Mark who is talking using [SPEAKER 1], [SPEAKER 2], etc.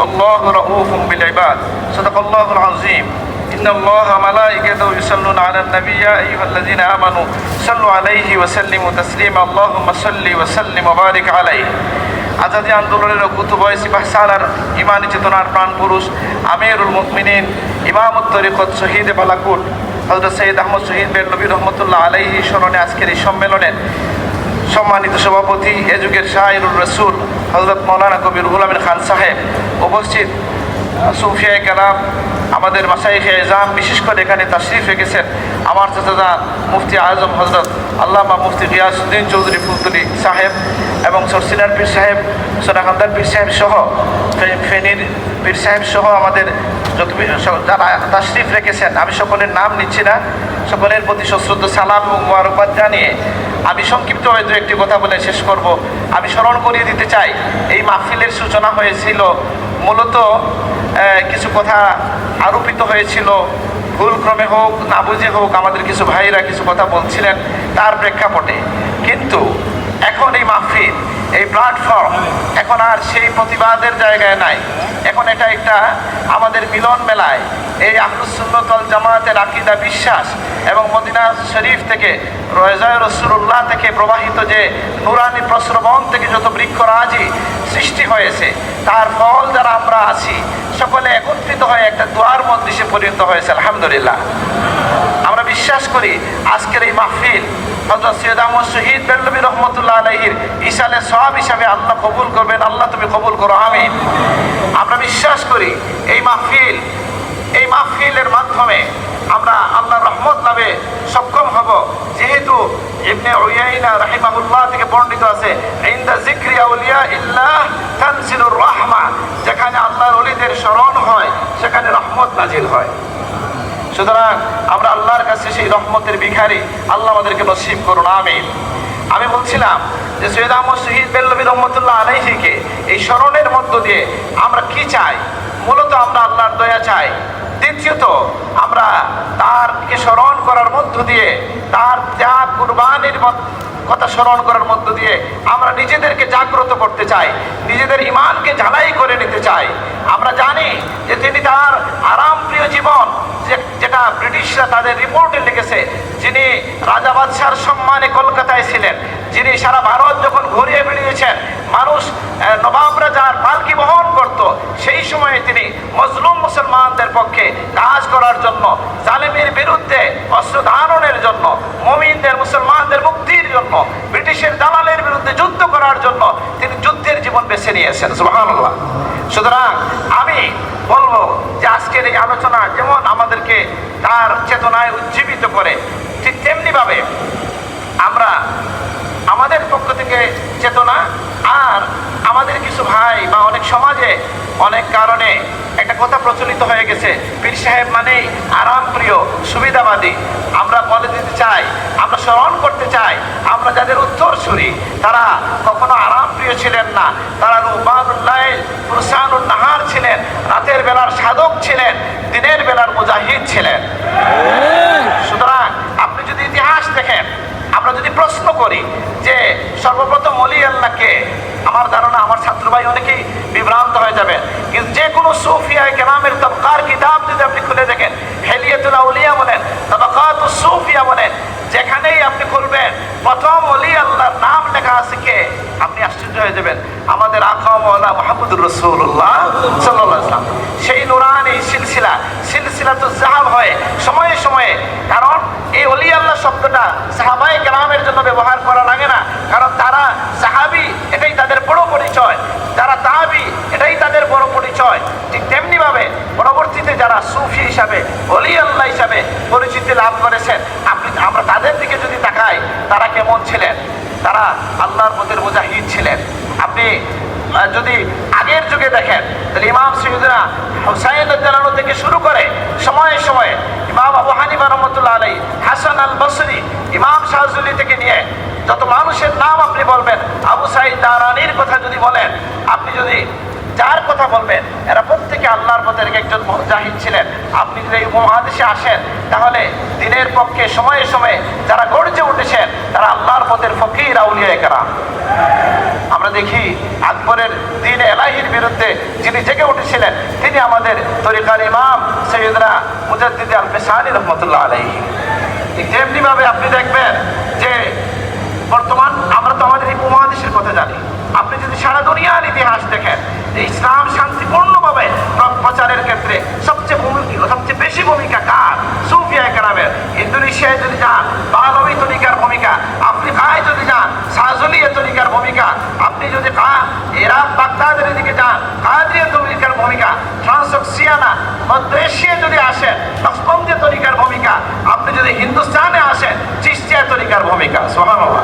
[SPEAKER 1] والله رؤوف بالعباد صدق الله العظيم إن الله ملائكته يصلون على النبي يا أيها الذين آمنوا صلوا عليه وسلموا تسليما اللهم صل وسلم وبارك عليه আজাদি আন্দোলনের অকুত বয়সী বাহসালার ইমানি চেতনার প্রাণ পুরুষ আমিরুল মুকমিনিন ইমামুত তরিকত শহীদ বালাকুট হজরত সৈয়দ আহমদ শহীদ বের নবী রহমতুল্লাহ আলাইহি স্মরণে আজকের এই সম্মেলনের সম্মানিত সভাপতি এ যুগের শাহিরুল রসুল হজরত মৌলানা কবির গুলামিন খান সাহেব উপস্থিত। সুফিয়া কালাম আমাদের মাসাইফ এজাম, বিশেষ করে এখানে তাশরিফ রেখেছেন আমার চাচা মুফতি আজম হজরত আল্লামা মুফতি গিয়াসুদ্দিন চৌধুরী ফুলতুলি সাহেব এবং সরসিনার পীর সাহেব সোনাকান্দার পীর সাহেব সহ ফেনীর পীর সাহেব সহ আমাদের যত যারা তাশরিফ রেখেছেন, আমি সকলের নাম নিচ্ছি না। সকলের প্রতি সশ্রদ্ধ সালাম এবং মোবারকবাদ জানিয়ে আমি সংক্ষিপ্ত হয়তো একটি কথা বলে শেষ করব। আমি স্মরণ করিয়ে দিতে চাই, এই মাহফিলের সূচনা হয়েছিল মূলত কিছু কথা আরোপিত হয়েছিল। ভুলক্রমে হোক না বুঝে হোক, আমাদের কিছু ভাইরা কিছু কথা বলছিলেন তার প্রেক্ষাপটে। কিন্তু এখন এই মাহফিল এই প্ল্যাটফর্ম এখন আর সেই প্রতিবাদের জায়গায় নাই। এখন এটা একটা আমাদের মিলন মেলায় এই আহরুসুল্লতল জামাতের আকিদা বিশ্বাস এবং মদিনা শরীফ থেকে রয়জায় রসুল্লাহ থেকে প্রবাহিত যে নুরানি প্রশ্রবণ থেকে যত বৃক্ষরাজি সৃষ্টি হয়েছে, তার ফল যারা আমরা আছি সকলে একত্রিত হয়ে একটা দোয়ার মধ্যে সে পরিণত হয়েছে, আলহামদুলিল্লাহ। আমরা বিশ্বাস করি আজকের এই মাহফিল রহমতুল্লাহ আল্লাহ কবুল করবেন, আল্লাহ তুমি কবুল করো আমরা বিশ্বাস করি এই মাহফিল, এই মাহফিলের মাধ্যমে আমরা রহমত সক্ষম হব। যেহেতু রাহিমাহুল্লাহ থেকে বর্ণিত আছে ইনদা জিক্রি আউলিয়া ইল্লাহ তানজিলুর রাহমা যেখানে আল্লাহর ওলিদের স্মরণ হয় সেখানে রহমত নাজিল হয়। সুতরাং আমরা আল্লাহর কাছে সেই রহমতের ভিখারি, আল্লাহ আমাদেরকে নসিব করুন, আমিন। আমি বলছিলাম যে সৈয়দ আহমদ শহীদ বেল্লবী রহমতুল্লাহ আলাইহিকে এই স্মরণের মধ্য দিয়ে আমরা কি চাই? মূলত আমরা আল্লাহর দয়া চাই। দ্বিতীয়ত, আমরা তারকে স্মরণ করার মধ্য দিয়ে তার ত্যাগ কুরবানির কথা স্মরণ করার মধ্য দিয়ে আমরা নিজেদেরকে জাগ্রত করতে চাই, নিজেদের ইমানকে ঝালাই করে নিতে চাই। আমরা জানি যে তিনি তার আরাম প্রিয় জীবন যেটা ব্রিটিশরা তাদের রিপোর্টে লিখেছে, যিনি রাজা বাদশার সম্মানে কলকাতায় ছিলেন, যিনি সারা ভারত যখন ঘুরিয়ে বেরিয়েছেন মানুষ নবাবরা যার পালকি বহন করত, সেই সময়ে তিনি মজলুম মুসলমানদের পক্ষে কাজ করার জন্য, জালেমের বিরুদ্ধে অস্ত্র ধারণের জন্য, মমিনদের, মুসলমানদের মুক্তির জন্য, ব্রিটিশের দালালের বিরুদ্ধে যুদ্ধ করার জন্য তিনি যুদ্ধের জীবন বেছে নিয়েছেন। সুবহানাল্লাহ। সুতরাং আমি বলব যে আজকের এই আলোচনা যেমন আমাদেরকে তার চেতনায় উজ্জীবিত করে, ঠিক তেমনিভাবে আমরা আমাদের পক্ষ থেকে চেতনা আর আমাদের কিছু ভাই বা অনেক সমাজে অনেক কারণে একটা কথা প্রচলিত হয়ে গেছে, পীর সাহেব মানেই আরাম প্রিয় সুবিধাবাদী। আমরা বলে দিতে চাই স্মরণ করতে চাই আমরা যাদের উত্তর উত্তরসূরি তারা কখনো আরাম প্রিয় ছিলেন না। তারা রুবানুল্লাহ ফুরসানুল নাহার ছিলেন, রাতের বেলার সাধক ছিলেন, দিনের বেলার মুজাহিদ ছিলেন। সুতরাং আপনি যদি ইতিহাস দেখেন, আমরা যদি প্রশ্ন করি যে সর্বপ্রথম অলি আল্লাহকে আমার ধারণা আমার ছাত্র ভাই অনেকেই বিভ্রান্ত হয়ে যাবে। কিন্তু যে কোনো সুফিয়ায় কেরামের তবকার কিতাব যদি আপনি খুলে দেখেন, হেলিয়াতুল আউলিয়া বলেন তবকাত সুফিয়া বলেন যেখানেই আপনি খুলবেন, প্রথম অলি আল্লাহর নাম লেখা আছে কে? আপনি আশ্চর্য হয়ে যাবেন। আমাদের আখা মৌলা মাহমুদুর রসুল্লাহ সাল্লাম। সেই নুরানি সিলসিলা সিলসিলা তো জাহাব হয় সময়ে সময়ে। কারণ এই অলি আল্লাহ শব্দটা সাহাবাই গ্রামের জন্য ব্যবহার করা লাগে না। কারণ তারা সাহাবি, এটাই তাদের বড় পরিচয়। যারা তাহাবি এটাই তাদের বড় পরিচয়। ঠিক তেমনিভাবে পরবর্তীতে যারা সুফি হিসাবে অলি আল্লাহ হিসাবে পরিচিতি লাভ করেছেন আমরা তাদের দিকে যদি তাকাই, তারা কেমন ছিলেন? তারা আল্লাহর পথের মুজাহিদ ছিলেন। আপনি যদি আগের যুগে দেখেন, তাহলে ইমাম সৈয়দরা হুসাইন থেকে শুরু করে সময়ে সময়ে ইমাম আবু হানিফা রহমতুল্লাহ আলাই হাসান আল বসরি ইমাম শাহজুলি থেকে নিয়ে যত মানুষের নাম আপনি বলবেন, আবু সাইদ দারানির কথা যদি বলেন, আপনি যদি যার কথা বলবেন, এরা প্রত্যেকে আল্লাহর পথের একজন জাহিদ ছিলেন। আপনি যদি এই মহাদেশে আসেন, তাহলে দিনের পক্ষে সময়ে সময়ে যারা গর্জে উঠেছেন, তারা আল্লাহর পথের ফকির, আউলিয়া কেরাম আমরা দেখি আকবরের দিন এলাহির বিরুদ্ধে যিনি জেগে উঠেছিলেন, তিনি আমাদের তরিকার ইমাম সৈয়দরা মুজাদ্দিদ আল পেশানি রহমতুল্লাহ আলাইহি। ঠিক তেমনিভাবে আপনি দেখবেন যে বর্তমান আমরা তো আমাদের এই উপমহাদেশের কথা জানি আপনি যদি সারা দুনিয়ার ইতিহাস দেখেন যে ইসলাম শান্তিপূর্ণভাবে প্র- প্রচারের ক্ষেত্রে সবচেয়ে ভূমিকা সবচেয়ে বেশি ভূমিকা কার সুফিয়া একরামের ইন্দোনেশিয়ায় যদি যান বালবী তরিকার ভূমিকা। আপনি কায় যদি যান, সাজলিয়া তরিকার ভূমিকা। আপনি যদি কা- ইরাক বাগদাদের দিকে যান কাদরিয়া তরিকার ভূমিকা। মধ্য এশিয়া যদি আসেন নকশবন্দিয়া তরিকার ভূমিকা। আপনি যদি হিন্দুস্তানে আসেন চিস্তিয়া তরিকার ভূমিকা। সোহানুল্লাহ